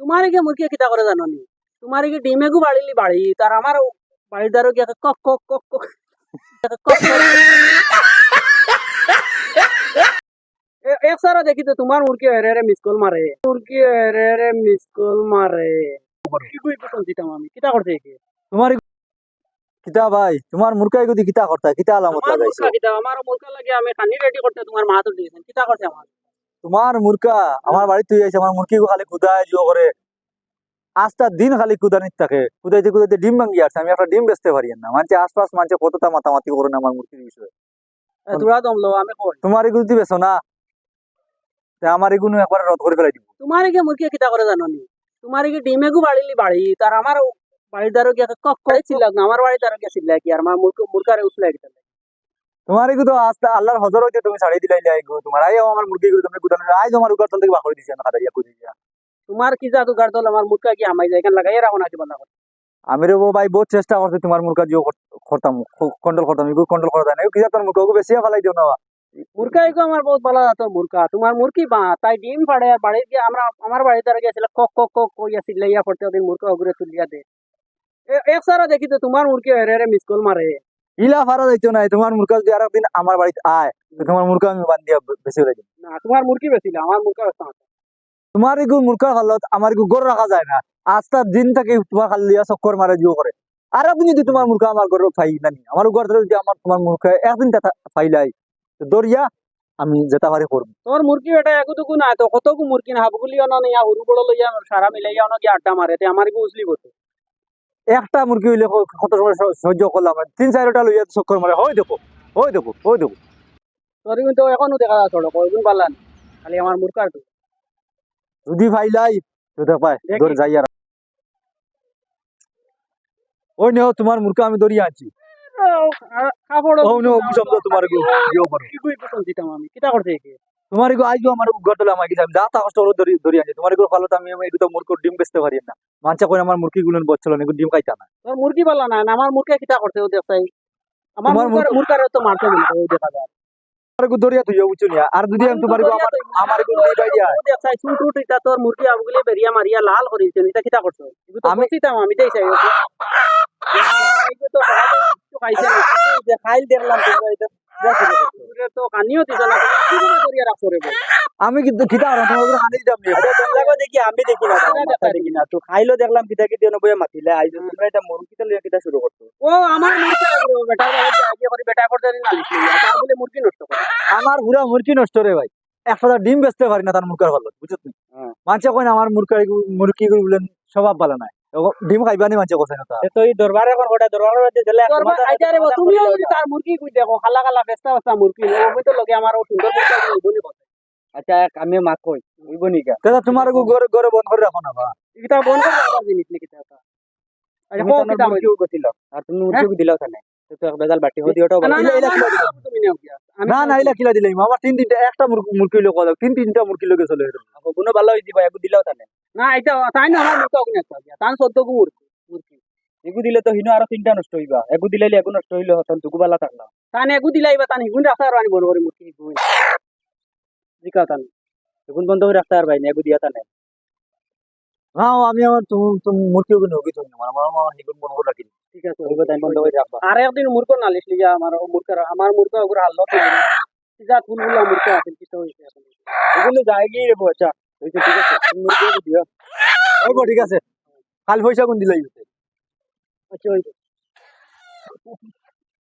তোমার কি মুরগি কিতা করে জানো নি? তোমার কি ডিমে গু বাড়িলি বাড়ি তার আমার বাড়ির দ্বারা গিয়ে কক কক কক কক এক সারা দেখি তো তোমার মুরগি হেরে হেরে মিস কল মারে। মুরগি হেরে হেরে মিস কল মারে। কি আমি? কিতা কি তোমার কিতা ভাই? তোমার মুরকাই গদি কিতা করতা? কিতা আলামত লাগাইছো? আমার মুরগা লাগে আমি খানি রেডি করতে তোমার মা তো দিয়েছেন। কিতা করছে আমার? তোমার মুরকা আমার বাড়িতে তুই আছে আমার মুরগি খালি কুদায় জিও করে। আজটা দিন খালি কুদানিত থাকে। কুদাইতে কুদাইতে ডিম ভাঙ্গি আসছে আমি একটা ডিম বেচতে পারি না। মানছে আশপাশ মানছে কতটা মাতামাতি করে না আমার মুরগির বিষয়ে। এ, তোরা দমলো আমি তোমার এগুলো দিবে না আমার এগুলো একবার রদ করে ফেলাই দিব। তোমার কি মুরগি কিতা করে জানো নি? তোমার কি ডিমে গু বাড়িলি বাড়ি তার আমার বাড়ির দ্বারা গিয়ে কক করে না আমার বাড়ির দ্বারা গিয়ে চিল্লা কি? আর আমার মুরগা মুরগারে উসলে গেছে তোমার তো আস্তে আল্লাহর হজর হইতে তুমি ছাড়িয়ে দিলাই এগুলো তোমার আই আমার মুরগি গুলো তুমি কুদানো আজ আমার উগার তল থেকে বাকড়ি দিছি আমি খাটাইয়া কুদি দিয়া তোমার কি জাদু গাড় দল আমার মুরগা কি আমাই যায় এখানে লাগাই রাখো না জীবন আমি রে ভাই বহুত চেষ্টা করছি তোমার মুরগা জিও করতাম কন্ট্রোল করতাম এগুলো কন্ট্রোল করা যায় না। কি তোর মুরগা? বেশি ফেলাই দিও না। মুরগা এগো আমার বহুত ভালো তো মুরগা। তোমার মুরগি বা তাই ডিম ফাড়ে আর বাড়ির গিয়ে আমরা আমার বাড়ির দ্বারা গিয়েছিল কক কক কক কইয়া চিল্লাইয়া পড়তে ওদিন মুরগা ঘুরে তুলিয়া দে। এক সারা দেখি তো তোমার মুরগি হেরে হেরে মিস কল মারে। ইলা ফারা যাইতো না তোমার মুরগা যদি আর একদিন আমার বাড়িতে আয় তো তোমার মুরগা আমি বান্ধিয়া বেশি হয়ে না তোমার মুরগি বেশি না আমার মুরগা বেশি তোমার এগুলো মুরগা খাল্লত আমার এগুলো গড় রাখা যায় না। আজটা দিন থেকে তোমার খালিয়া চক্কর মারে জিও করে আর একদিন যদি তোমার মুরগা আমার ঘর ফাই না নি আমার ধরে যদি আমার তোমার মুরগা একদিন তা ফাইলাই তো দরিয়া আমি যেটা পারি করব তোর মুরগি এটা এগুটুকু না তো কতকু মুরগি না হাবগুলি অন নিয়া হুরু বড় লইয়া সারা মিলাইয়া অন গিয়ে আড্ডা মারে তে আমার গু উজলি বসে একটা মুরগি হইলে কত সময় সহ্য করলাম তিন চারটা লইয়া চক্কর মারে হয় দেখো হয় দেখো হয় দেখো তোর কিন্তু এখনও দেখা যাচ্ছে ওটা কয়দিন পারলাম খালি আমার মুরগার তো যদি ফাইলাই তো দেখি। ধরে যাই আর ওই নেও তোমার মুরগা আমি ধরিয়ে আনছি কাপড় ও নো শব্দ তোমার গো জিও করো কি কই পছন্দ দিতাম আমি কিটা করছে কি তোমার এগুলো আইজো আমার ঘর তোলা আমাকে আমি যা তা কষ্ট ধরি ধরি আনছি। তোমার এগুলো ভালো তো আমি এগুলো মুরগির ডিম বেচতে পারি না। মানছে করে আমার মুরগি গুলো বচ্চল না এগুলো ডিম খাইতা না। তোর মুরগি পালা না আমার মুরগি কিটা করছে ও দেখছাই। আমার মুরগার তো ও দেখা যায়। তোমার তুই বুঝছ নিয়া। আর যদি আমি তোমার আমার আমার এগুলো দিয়ে বাইরিয়া ও দেখছাই ছুট এটা তোর মুরগি আবগুলি বেরিয়া মারিয়া লাল করিছে এটা কিটা করছে। এগুলো তো আমি- বসিতাম আমি দেইছাই ওকে এগুলো তো খাইছে না যে খাইল দেখলাম তো এটা দেখো তো কানিও দিছ না। কি আমি কিন্তু দেখো আমি দেখি না দেখি না। তো খাইলো দেখলাম বইয়া মাতিলে আইজো তোমরা এটা লইয়া কিতা শুরু করছ? ও আমার মুরগি বেটা আগে করে বেটা করতে নালিশ লইয়া তার বলে মুরগি নষ্ট করে। আমার পুরা মুরগি নষ্ট রে ভাই। একটা ডিম বেচতে পারি না তার মুরগার ভালো বুঝছ তুমি? হ্যাঁ। মানছে কই না আমার মুরগা মুরগি গুলো বলেন স্বভাব ভালো নাই। ডিম খাইবানি মানছে কথা না তা এই দরবারে এখন গোটা দরবারে মধ্যে দিলে তোর ভাই আইতা রে তুমি যদি তার মুরগি কই দেখো খালা খালা বেস্তা বেস্তা মুরগি ও আমি তো লগে আমার সুন্দর মুরগি বনি কথা আচ্ছা আমি মা কই হইব নিকা। দাদা তোমার এগো ঘরে ঘরে বন্ধ করে রাখো না বা? এটা বন করে আবার জিনিস নাকি তা আচ্ছা তুমি কো কিতা মুরগি গছিল আর তুমি মুরগি দিলাও তানে। তো তো এক বেজাল বাটি হদি ওটাও না না তুমি নাও না না ইলা কিলা দিলাই আমার তিন তিনটা একটা মুরগি মুরগি লোক তিন তিনটা মুরগি লোকে চলে এরকম। কোনো ভালো হই দিবা একু দিলাও তানে। না এটা তাই না আমার মুরগি অগ্নি তান সদ্য গু মুরগি মুরগি দিলে তো হিনো আরও তিনটা নষ্ট হইবা। একু দিলে একু নষ্ট হইল হতন তুকু থাকলা। তান এগু দিলাইবা তান হিগুন রাখা আর আনি বড় বড় মুরগি হিগুন জিকা তান। এখন বন্ধ করে রাখতে আর ভাই একু দিয়া তানে। না আমি আমার তুমি তুমি মুরগি ওকে তুমি আমার আমার আমার হিগুন বন্ধ করে রাখি ঠিক আছে হইব তাই বন্ধ করে রাখবা আর একদিন মুরগো নালিশ লিয়া আমার ও আমার মুরগা ওগুলো হাল্লো সিজা ফুলগুলো মুরগা আছে কিটা হইছে এগুলো যায় গিয়ে হইছে ঠিক আছে কাল পয়সা কোন দিলাই আচ্ছা